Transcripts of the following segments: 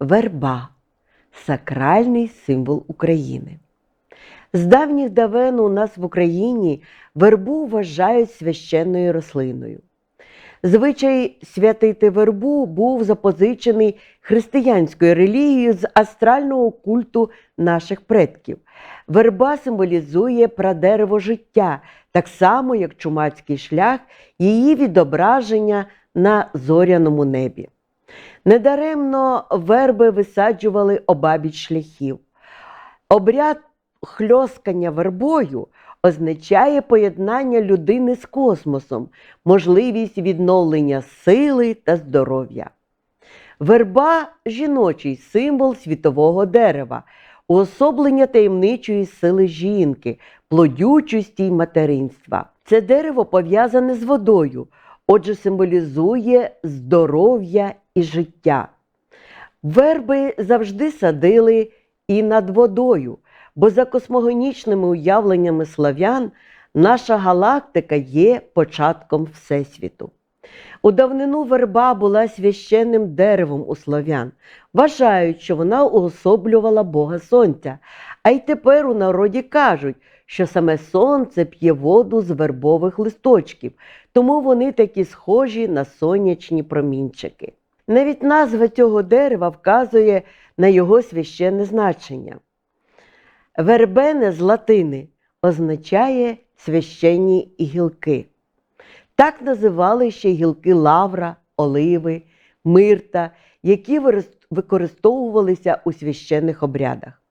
Верба сакральний символ України. З давніх давен у нас в Україні вербу вважають священною рослиною. Звичай святити вербу був запозичений християнською релігією з астрального культу наших предків. Верба символізує прадерево життя, так само як чумацький шлях, її відображення на зоряному небі. Недаремно верби висаджували обабіч шляхів. Обряд хльоскання вербою означає поєднання людини з космосом, можливість відновлення сили та здоров'я. Верба жіночий символ світового дерева, уособлення таємничої сили жінки, плодючості й материнства. Це дерево пов'язане з водою, отже, символізує здоров'я і життя. Верби завжди садили і над водою, бо за космогонічними уявленнями славян наша галактика є початком Всесвіту. У давнину верба була священним деревом у слов'ян. Вважають, що вона уособлювала Бога Сонця. А й тепер у народі кажуть, що саме сонце п'є воду з вербових листочків, тому вони такі схожі на сонячні промінчики. Навіть назва цього дерева вказує на його священне значення. Вербене з латини означає священні гілки. Так називали ще гілки лавра, оливи, мирта, які використовувалися у священних обрядах.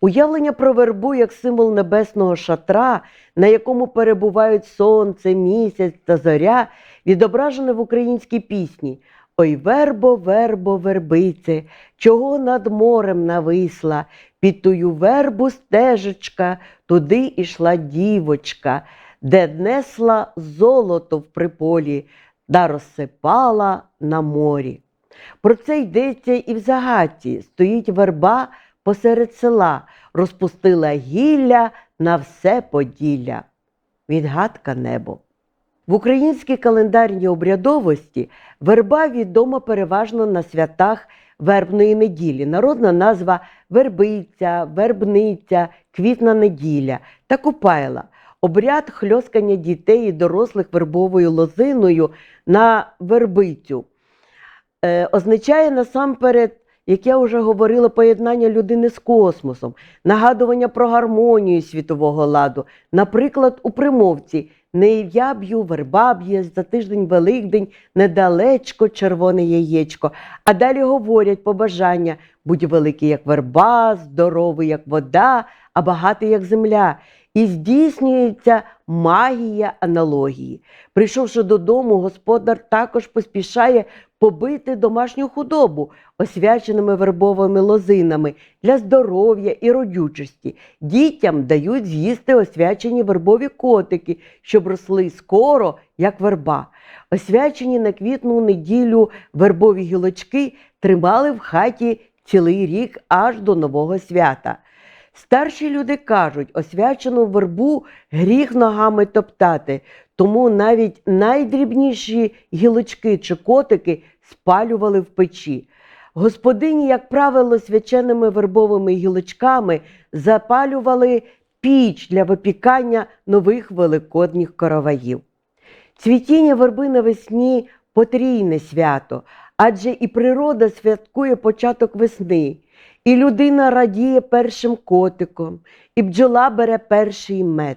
Уявлення про вербу як символ небесного шатра, на якому перебувають сонце, місяць та зоря, відображене в українській пісні Ой, вербо, вербо, вербице, чого над морем нависла, під тую вербу стежечка, туди ішла дівочка, де несла золото в приполі, да розсипала на морі. Про це йдеться і в загаті. Стоїть верба посеред села, розпустила гілля на все поділля. Відгадка небо. В українській календарній обрядовості верба відома переважно на святах вербної неділі. Народна назва вербиця, вербниця, квітна неділя та купайла. Обряд хльоскання дітей і дорослих вербовою лозиною на вербицю е, означає насамперед, як я вже говорила, поєднання людини з космосом, нагадування про гармонію світового ладу. Наприклад, у примовці не я б'ю, верба б'є, за тиждень Великдень, недалечко червоне яєчко. А далі говорять побажання будь великий, як верба, здоровий, як вода, а багатий, як земля. І здійснюється магія аналогії. Прийшовши додому, господар також поспішає побити домашню худобу освяченими вербовими лозинами для здоров'я і родючості. Дітям дають з'їсти освячені вербові котики, щоб росли скоро, як верба. Освячені на квітну неділю вербові гілочки тримали в хаті цілий рік аж до нового свята. Старші люди кажуть, освячену вербу гріх ногами топтати, тому навіть найдрібніші гілочки чи котики спалювали в печі. Господині, як правило, свяченими вербовими гілочками запалювали піч для випікання нових великодніх короваїв. Цвітіння верби навесні потрійне свято, адже і природа святкує початок весни, і людина радіє першим котиком, і бджола бере перший мед.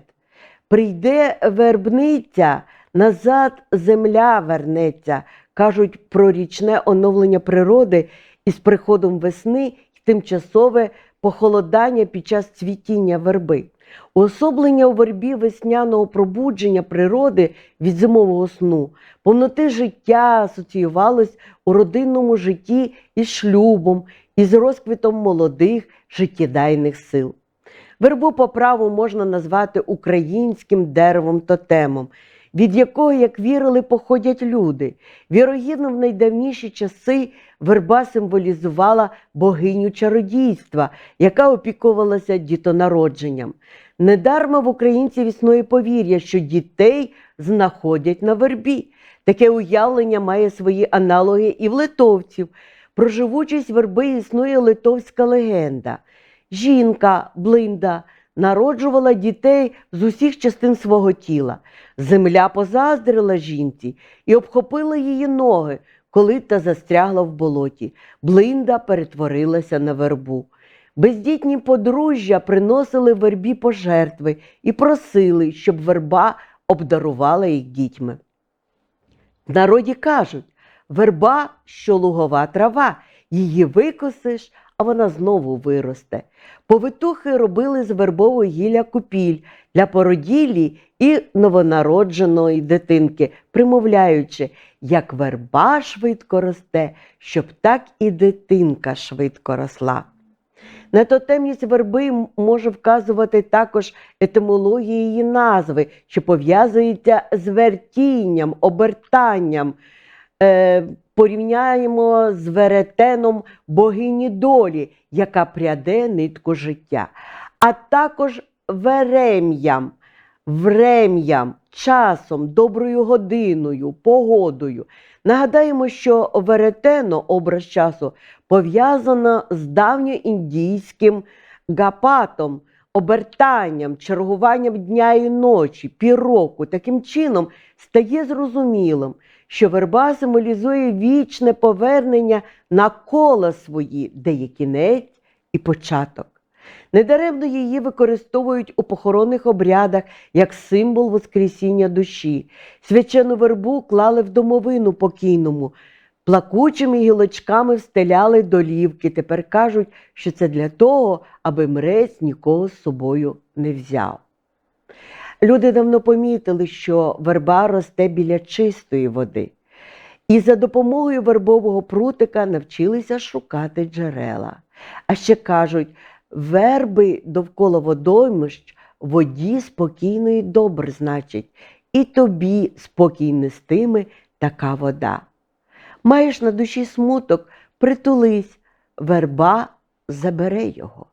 Прийде вербниця, назад земля вернеться, кажуть про річне оновлення природи із приходом весни й тимчасове похолодання під час цвітіння верби. Уособлення у вербі весняного пробудження природи від зимового сну, повноти життя асоціювалось у родинному житті із шлюбом, із розквітом молодих життєдайних сил. Вербу по праву можна назвати українським деревом-тотемом, від якого, як вірили, походять люди. Вірогідно, в найдавніші часи верба символізувала богиню чародійства, яка опікувалася дітонародженням. Недарма в українців існує повір'я, що дітей знаходять на вербі. Таке уявлення має свої аналоги і в литовців. Про живучість верби існує литовська легенда. Жінка, блинда, народжувала дітей з усіх частин свого тіла. Земля позаздрила жінці і обхопила її ноги, коли та застрягла в болоті. Блинда перетворилася на вербу. Бездітні подружжя приносили вербі пожертви і просили, щоб верба обдарувала їх дітьми. В народі кажуть, верба, що лугова трава, її викосиш, а вона знову виросте. Повитухи робили з вербового гілля купіль для породілі і новонародженої дитинки, примовляючи, як верба швидко росте, щоб так і дитинка швидко росла. На тотемність верби може вказувати також етимологія її назви, що пов'язується з вертінням, обертанням. Е, порівняємо з веретеном богині долі, яка пряде нитку життя, а також верем'ям, врем'ям, часом, доброю годиною, погодою. Нагадаємо, що веретено, образ часу, пов'язано з давньоіндійським гапатом, обертанням, чергуванням дня і ночі, півроку. Таким чином стає зрозумілим, що верба символізує вічне повернення на кола свої, де є кінець і початок. Недаремно її використовують у похоронних обрядах як символ Воскресіння душі. Свячену вербу клали в домовину покійному, плакучими гілочками встеляли долівки. Тепер кажуть, що це для того, аби мрець нікого з собою не взяв. Люди давно помітили, що верба росте біля чистої води. І за допомогою вербового прутика навчилися шукати джерела. А ще кажуть, верби довкола водоймищ воді спокійно і добре, значить, і тобі спокій нестиме така вода. Маєш на душі смуток, притулись, верба забере його.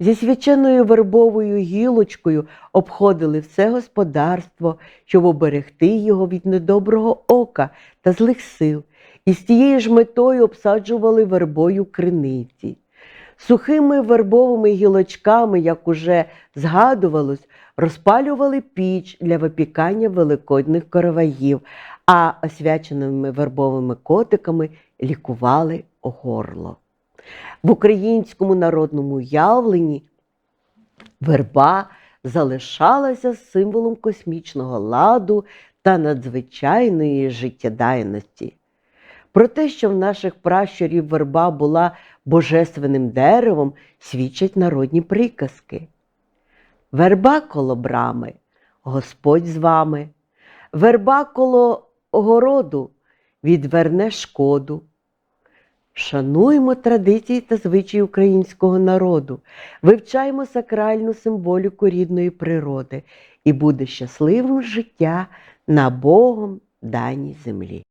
Зі свяченою вербовою гілочкою обходили все господарство, щоб оберегти його від недоброго ока та злих сил, і з тією ж метою обсаджували вербою криниці. Сухими вербовими гілочками, як уже згадувалось, розпалювали піч для випікання великодних короваїв, а освяченими вербовими котиками лікували горло. В українському народному уявленні верба залишалася символом космічного ладу та надзвичайної життєдайності. Про те, що в наших пращурів верба була божественним деревом, свідчать народні приказки. Верба коло брами, Господь з вами, верба коло городу відверне шкоду. Шануємо традиції та звичаї українського народу, вивчаємо сакральну символіку рідної природи і буде щасливим життя на Богом даній землі.